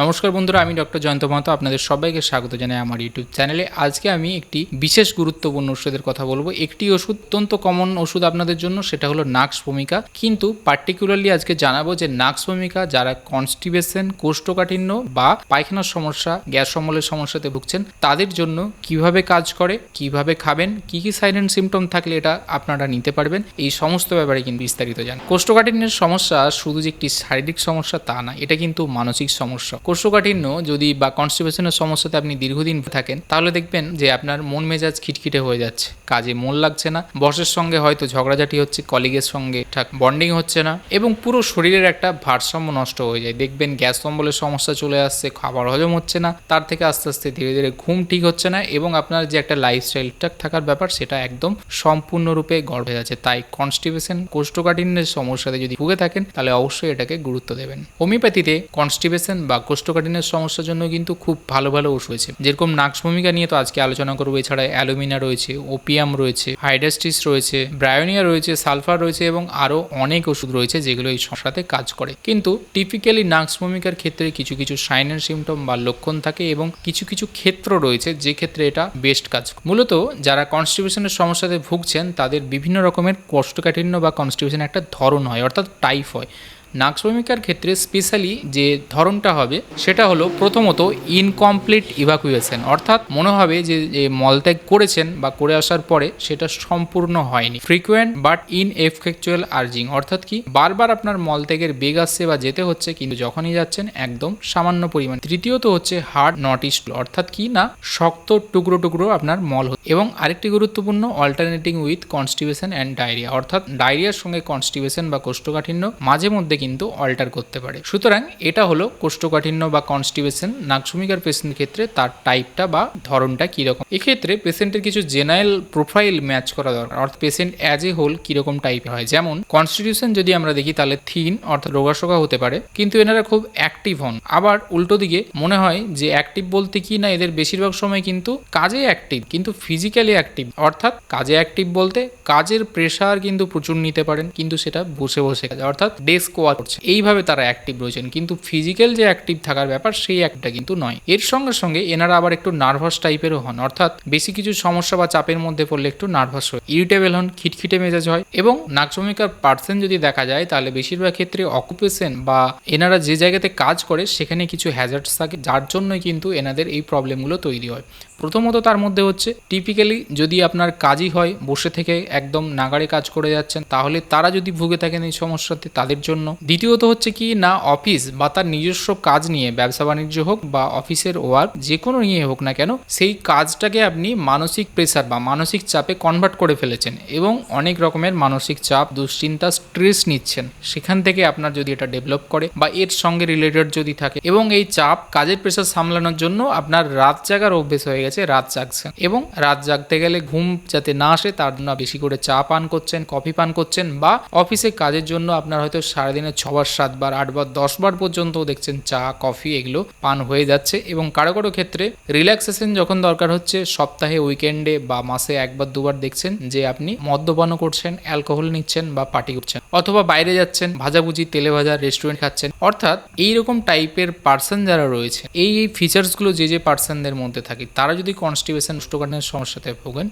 নমস্কার বন্ধুরা, আমি ডক্টর জয়ন্ত মাহাতো, আপনাদের সবাইকে স্বাগত জানাই আমার ইউটিউব চ্যানেলে। আজকে আমি একটি বিশেষ গুরুত্বপূর্ণ ওষুধের কথা বলব। একটি ওষুধ, অত্যন্ত কমন ওষুধ আপনাদের জন্য, সেটা হলো নাক্স ভূমিকা কিন্তু পার্টিকুলারলি আজকে জানাব যে নাক্স ভূমিকা যারা কনস্টিবেশন কোষ্ঠকাঠিন্য বা পায়খানার সমস্যা, গ্যাস অম্বলের সমস্যাতে ভুগছেন, তাদের জন্য কীভাবে কাজ করে, কীভাবে খাবেন, কি কি সাইলেন্ট সিমটম থাকলে এটা আপনারা নিতে পারবেন, এই সমস্ত ব্যাপারে কিন্তু বিস্তারিত জান কোষ্ঠকাঠিন্যের সমস্যা শুধু যে একটি শারীরিক সমস্যা তা না, এটা কিন্তু মানসিক সমস্যা। কোষ্ঠকাঠিন্য যদি বা কনস্টিপেশনের সমস্যাতে আপনি দীর্ঘদিন থাকেন, তাহলে দেখবেন যে আপনার মন মেজাজ খিটখিটে হয়ে যাচ্ছে। কাজে মন লাগছে না। বসের সঙ্গে হয়তো ঝগড়াঝাটি হচ্ছে কলিগের সঙ্গে ঠিক বন্ডিং হচ্ছে না এবং পুরো শরীরের একটা ভারসাম্য নষ্ট হয়ে যায়। দেখবেন গ্যাস অম্বলের সমস্যা চলে আসছে, খাবার হজম হচ্ছে না, তার থেকে আস্তে আস্তে ধীরে ধীরে ঘুম ঠিক হচ্ছে না এবং আপনার যে একটা লাইফস্টাইল ঠিক থাকার ব্যাপার, সেটা একদম সম্পূর্ণরূপে গড় হয়ে যাচ্ছে। তাই কনস্টিপেশন কোষ্ঠকাঠিন্যের সমস্যাতে যদি ভুগে থাকেন, তাহলে অবশ্যই এটাকে গুরুত্ব দেবেন। হোমিওপ্যাথিতে কনস্টিপেশন বা কোষ্ঠকাঠিন্যের সমস্যার জন্য কিন্তু খুব ভালো ভালো ওষুধ রয়েছে যেরকম নাক্স ভূমিকা নিয়ে তো আজকে আলোচনা করব। এছাড়া অ্যালুমিনা রয়েছে, ওপিয়াম রয়েছে হাইডাস্টিস রয়েছে, ব্রায়োনিয়া রয়েছে, সালফার রয়েছে এবং আরও অনেক ওষুধ রয়েছে যেগুলো এই সমস্যাতে কাজ করে। কিন্তু টিপিক্যালি নাক্স ভূমিকার ক্ষেত্রে কিছু কিছু সাইন সিমটম বা লক্ষণ থাকে এবং কিছু কিছু ক্ষেত্র রয়েছে যে ক্ষেত্রে এটা বেস্ট কাজ মূলত যারা কনস্টিটিউশনের সমস্যাতে ভুগছেন তাদের বিভিন্ন রকমের কোষ্ঠকাঠিন্য বা কনস্টিটিউশন একটা ধরন হয়, অর্থাৎ টাইপ হয় নাক্স ভূমিকার ক্ষেত্রে স্পেশালি যে ধরনটা হবে, সেটা হলো প্রথমত ইনকমপ্লিট ইভাকুয়েশন অর্থাৎ মনে হবে যে মলত্যাগ করেছেন বা করে আসার পরে সেটা সম্পূর্ণ হয়নি। Frequent but in effectual urging অর্থাৎ কি বারবার আপনার মলত্যাগের বেগ আসছে বা যেতে হচ্ছে কিন্তু যখনই যাচ্ছেন একদম সামান্য পরিমাণ। তৃতীয়ত হচ্ছে হার্ড নট ইস্ট অর্থাৎ কি না শক্ত টুকরো টুকরো আপনার মল হচ্ছে। এবং আরেকটি গুরুত্বপূর্ণ alternating with constipation and diarrhoea অর্থাৎ ডায়রিয়ার সঙ্গে কনস্টিপেশন বা কোষ্ঠকাঠিন্য মাঝে মধ্যে কিন্তু অল্টার করতে পারে। সুতরাং এটা হলো কোষ্ঠকাঠিন্য বা কনস্টিপেশন নাকসুমিকার পেশেন্টের ক্ষেত্রে তার টাইপটা বা ধরনটা কীরকম। এক্ষেত্রে পেশেন্টের কিছু জেনারেল প্রোফাইল ম্যাচ করা দরকার। অর্থাৎ পেশেন্ট অ্যাজ এ হোল কীরকম টাইপের হয়। যেমন কনস্টিটিউশন যদি আমরা দেখি তাহলে থিন অর্থাৎ রোগাশোকা হতে পারে, কিন্তু এনারা খুব অ্যাক্টিভ হন। আবার উল্টো দিকে মনে হয় যে অ্যাক্টিভ বলতে কি না, এদের বেশিরভাগ সময় কিন্তু কাজে অ্যাক্টিভ কিন্তু ফিজিক্যালি অ্যাক্টিভ অর্থাৎ কাজে অ্যাক্টিভ বলতে কাজের প্রেশার কিন্তু প্রচুর নিতে পারেন, কিন্তু সেটা বসে বসে কাজ। অর্থাৎ ডেস্ক ওয়ার্ক করছে। এইভাবে তারা অ্যাক্টিভ রয়েছেন। কিন্তু ফিজিক্যাল যে অ্যাক্টিভ থাকার ব্যাপার, সেই একটা কিন্তু নয়। এর সঙ্গে সঙ্গে এনারা আবার একটু নার্ভাস টাইপেরও হন। অর্থাৎ বেশি কিছু সমস্যা বা চাপের মধ্যে পড়লে একটু নার্ভাস হয়। ইরিটেবল হন, খিটখিটে মেজাজ হয় এবং নাকচমিকার পার্সেন্ট যদি দেখা যায়, তাহলে বেশিরভাগ ক্ষেত্রে অকুপেশন বা এনারা যে জায়গাতে কাজ করে, সেখানে কিছু হ্যাজার্ডস থাকে। যার জন্যই কিন্তু এনাদের এই প্রবলেমগুলো তৈরি হয়। প্রথমত তার মধ্যে হচ্ছে টিপিক্যালি যদি আপনার কাজই হয়, বসে থেকে একদম নাগাড়ে কাজ করে যাচ্ছেন, তাহলে তারা যদি ভুগে থাকেন এই সমস্যাতে, তাদের জন্য দ্বিতীয়ত হচ্ছে কি, না অফিস বা তার নিজস্ব কাজ নিয়ে, ব্যবসা বাণিজ্য হোক বা অফিসের ওয়ার্ক যে কোনো নিয়ে হোক না কেন, সেই কাজটাকে আপনি মানসিক প্রেসার বা মানসিক চাপে কনভার্ট করে ফেলেছেন এবং অনেক রকমের মানসিক চাপ, দুশ্চিন্তা স্ট্রেস নিচ্ছেন। সেখান থেকে আপনার যদি এটা ডেভেলপ করে বা এর সঙ্গে রিলেটেড যদি থাকে এবং এই চাপ কাজের প্রেসার সামলানোর জন্য আপনার রাত জাগার অভ্যেস হয়ে গেছে, রাত জাগছেন এবং রাত জাগতে গেলে ঘুম যাতে না আসে, তার জন্য বেশি করে চা পান করছেন কফি পান করছেন বা অফিসে কাজের জন্য আপনার হয়তো সারাদিনে ছবার, সাতবার, আটবার, দশবার পর্যন্ত দেখছেন চা, কফি এগুলো পান হয়ে যাচ্ছে এবং কারও কারও ক্ষেত্রে রিল্যাক্সেশন যখন দরকার হচ্ছে, সপ্তাহে উইকেন্ডে বা মাসে একবার, দুবার দেখছেন যে আপনি মদ্যপানও করছেন অ্যালকোহল নিচ্ছেন বা পার্টি করছেন অথবা বাইরে যাচ্ছেন, ভাজাভুজি, তেলে ভাজা রেস্টুরেন্ট খাচ্ছেন। অর্থাৎ এইরকম টাইপের পার্সন যারা রয়েছে, এই এই ফিচার্সগুলো যে যে পার্সনদের মধ্যে থাকে, তারা যদি কনস্টিপেশন স্টোকানের সমস্যাতে ভোগেন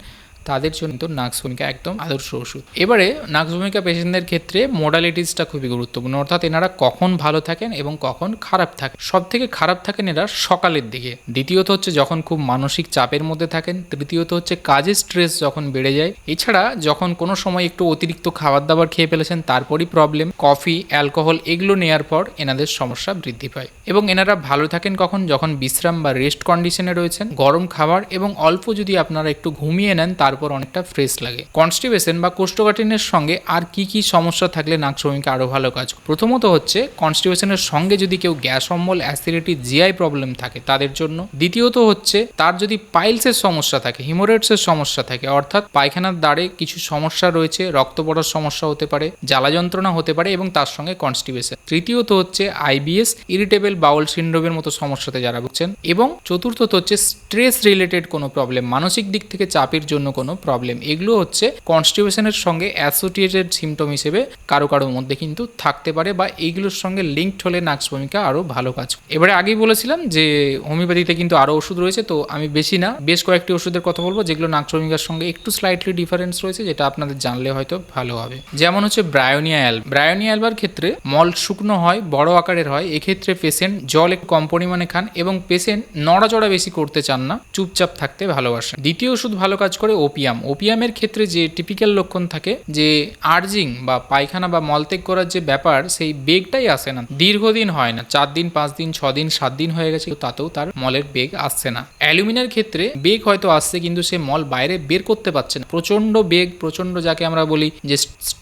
তাদের জন্য কিন্তু নাক্স ভূমিকা একদম আদর্শ ওষুধ। এবারে নাক্স ভূমিকা পেশেন্টদের ক্ষেত্রে মোডালিটিসটা খুবই গুরুত্বপূর্ণ। অর্থাৎ এনারা কখন ভালো থাকেন এবং কখন খারাপ থাকেন। সব থেকে খারাপ থাকেন এরা সকালের দিকে। দ্বিতীয়ত হচ্ছে যখন খুব মানসিক চাপের মধ্যে থাকেন। তৃতীয়ত হচ্ছে কাজের স্ট্রেস যখন বেড়ে যায়। এছাড়া যখন কোনো সময় একটু অতিরিক্ত খাবার দাবার খেয়ে ফেলেছেন, তারপরই প্রবলেম কফি অ্যালকোহল এগুলো নেওয়ার পর এনাদের সমস্যা বৃদ্ধি পায়। এবং এনারা ভালো থাকেন কখন? যখন বিশ্রাম বা রেস্ট কন্ডিশনে রয়েছেন। গরম খাবার এবং অল্প যদি আপনারা একটু ঘুমিয়ে নেন তারপর অনেকটা ফ্রেশ লাগে। কনস্টিপেশন বা কোষ্ঠকাঠিন্যের সঙ্গে আর কি কি সমস্যা থাকলে নাক শ্রমিকা আরও ভালো কাজ প্রথমত হচ্ছে কনস্টিপেশনের সঙ্গে যদি কেউ গ্যাস অম্বল অ্যাসিডিটি জিআই প্রবলেম থাকে তাদের জন্য। দ্বিতীয়ত হচ্ছে তার যদি পাইলসের সমস্যা থাকে হিমোরেটসের সমস্যা থাকে, অর্থাৎ পায়খানার দ্বারে কিছু সমস্যা রয়েছে, রক্ত পড়ার সমস্যা হতে পারে, জ্বালা যন্ত্রণা হতে পারে এবং তার সঙ্গে কনস্টিপেশন তৃতীয়ত হচ্ছে আইবিএস ইরিটেবল বাউল সিন্ড্রোমের মতো সমস্যাতে যারা ভুগছেন। এবং চতুর্থত হচ্ছে স্ট্রেস রিলেটেড কোনো প্রবলেম মানসিক দিক থেকে চাপের জন্য কোনো প্রবলেম এগুলো হচ্ছে কনস্টিপেশনের সঙ্গে অ্যাসোসিয়েটেড সিমটম হিসেবে কারও কারোর মধ্যে কিন্তু থাকতে পারে বা এইগুলোর সঙ্গে লিঙ্কড হলে নাক্স ভূমিকা আরও ভালো কাজ এবারে আগেই বলেছিলাম যে হোমিওপ্যাথিতে কিন্তু আরও ওষুধ রয়েছে, তো আমি বেশি না। বেশ কয়েকটি ওষুধের কথা বলব যেগুলো নাক্স ভূমিকার সঙ্গে একটু স্লাইটলি ডিফারেন্স রয়েছে, যেটা আপনাদের জানলে হয়তো ভালো হবে। যেমন হচ্ছে ব্রায়োনিয়া অ্যাল ব্রায়োনিয়া অ্যালবার ক্ষেত্রে মল শুকনো হয়, বড় আকারের হয়, এক্ষেত্রে পেশেন্ট জল একটু কম পরিমাণে খান এবং পেশেন্ট নড়াচড়া বেশি করতে চান না, চুপচাপ থাকতে ভালোবাসেন। দ্বিতীয় ওষুধ ভালো কাজ করে ওপিয়াম। ওপিয়ামের ক্ষেত্রে যে টিপিক্যাল লক্ষণ থাকে, যে আর্জিং বা পায়খানা বা মলত্যাগ করার যে ব্যাপার, সেই বেগটাই আসে না। দীর্ঘদিন হয় না। চার দিন, পাঁচ দিন, ছ দিন, সাত দিন হয়ে গেছে, তাতেও তার মলের বেগ আসছে না। অ্যালুমিনিয়ার ক্ষেত্রে বেগ হয়তো আসছে, কিন্তু সে মল বাইরে বের করতে পারছে না। প্রচণ্ড বেগ প্রচণ্ড যাকে আমরা বলি যে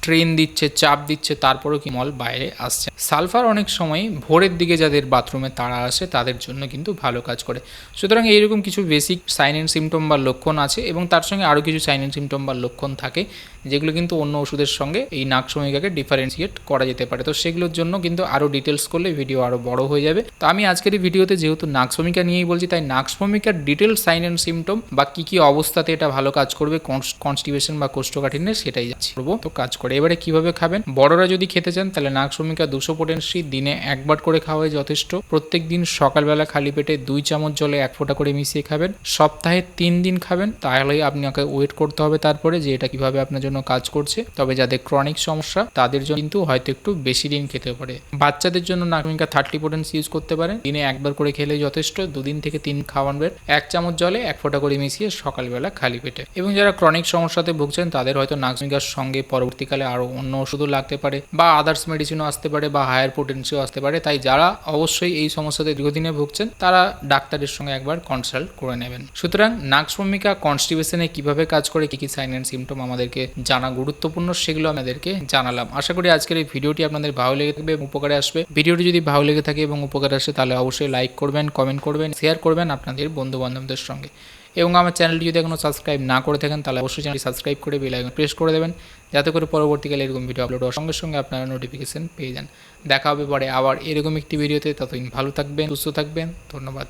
স্ট্রেন দিচ্ছে, চাপ দিচ্ছে, তারপরেও কি মল বাইরে আসছে। সালফার অনেক সময় ভোরের দিকে যাদের বাথরুমে তাড়া আসে, তাদের জন্য কিন্তু ভালো কাজ করে। সুতরাং এইরকম কিছু বেসিক সাইন অ্যান্ড সিমটম বা লক্ষণ আছে এবং তার সঙ্গে আরও কিছু সাইন অ্যান্ড সিমটম বা লক্ষণ থাকে, যেগুলো কিন্তু অন্য ওষুধের সঙ্গে এই নাক সমীকাকে ডিফারেন্সিয়েট করা যেতে পারে। তো সেগুলোর জন্য কিন্তু আরও ডিটেলস করলে ভিডিও আরও বড় হয়ে যাবে। তো আমি আজকের এই ভিডিওতে যেহেতু নাক সমীকা নিয়েই বলছি, তাই নাক সমীকার ডিটেল সাইন অ্যান্ড সিমটম বা কী কী অবস্থাতে এটা ভালো কাজ করবে কনস্টিপেশন বা কোষ্ঠকাঠিন্যের সেটাই যাচ্ছি করব, তো কাজ করে এবারে কীভাবে খাবেন? বড়রা যদি খেতে চান, তাহলে নাক সমীকা দুশো পোটেন্সি দিনে একবার করে খাওয়াই যথেষ্ট। প্রত্যেক দিন সকালবেলা খালি পেটে দুই চামচ জলে এক ফোঁটা করে মিশিয়ে খাবেন। সপ্তাহে তিন দিন খাবেন তাহলেই আপনাকে ওয়েট করতে হবে তারপরে যে এটা কীভাবে আপনার জন্য কাজ করছে। তবে যাদের ক্রনিক সমস্যা, তাদের জন্য কিন্তু হয়তো একটু বেশি দিন খেতে পারে। বাচ্চাদের জন্য নাকমিকা থার্টি পোটেন্স ইউজ করতে পারেন। দিনে একবার করে খেলে যথেষ্ট, দুদিন থেকে তিন খাওয়ানবেন এক চামচ জলে এক ফোঁটা করে মিশিয়ে সকালবেলা খালি পেটে। এবং যারা ক্রনিক সমস্যাতে ভুগছেন, তাদের হয়তো নাকমিকার সঙ্গে পরবর্তীকালে আরও অন্য ওষুধও লাগতে পারে বা আদার্স মেডিসিনও আসতে পারে বা হায়ার পোটেন্সিও আসতে পারে। তাই যারা অবশ্যই এই সমস্যাতে দীর্ঘদিনে ভুগছেন, তারা ডাক্তারের সঙ্গে একবার কনসাল্ট করে নেবেন। সুতরাং নাক ভূমিকা কনস্টিপেশনে কীভাবে কাজ করে, কি কি সাইন অ্যান্ড সিমটম আমাদেরকে জানা গুরুত্বপূর্ণ, সেগুলো আমাদেরকে জানালাম। আশা করি আজকের এই ভিডিওটি আপনাদের ভালো লেগে থাকবে উপকারে আসবে। ভিডিওটি যদি ভালো লেগে থাকে এবং উপকারে আসে, তাহলে অবশ্যই লাইক করবেন কমেন্ট করবেন শেয়ার করবেন আপনাদের বন্ধু বান্ধবদের সঙ্গে। এবং আমার চ্যানেলটি যদি এখনও সাবস্ক্রাইব না করে থাকেন, তাহলে অবশ্যই চ্যানেলটি সাবস্ক্রাইব করে বেল আইকন প্রেস করে দেবেন। যাতে করে পরবর্তীকালে এরকম ভিডিও আপলোড হওয়ার সঙ্গে সঙ্গে আপনারা নোটিফিকেশন পেয়ে যান। দেখা হবে পরে আবার এরকম একটি ভিডিওতে ততদিন ভালো থাকবেন, সুস্থ থাকবেন। ধন্যবাদ।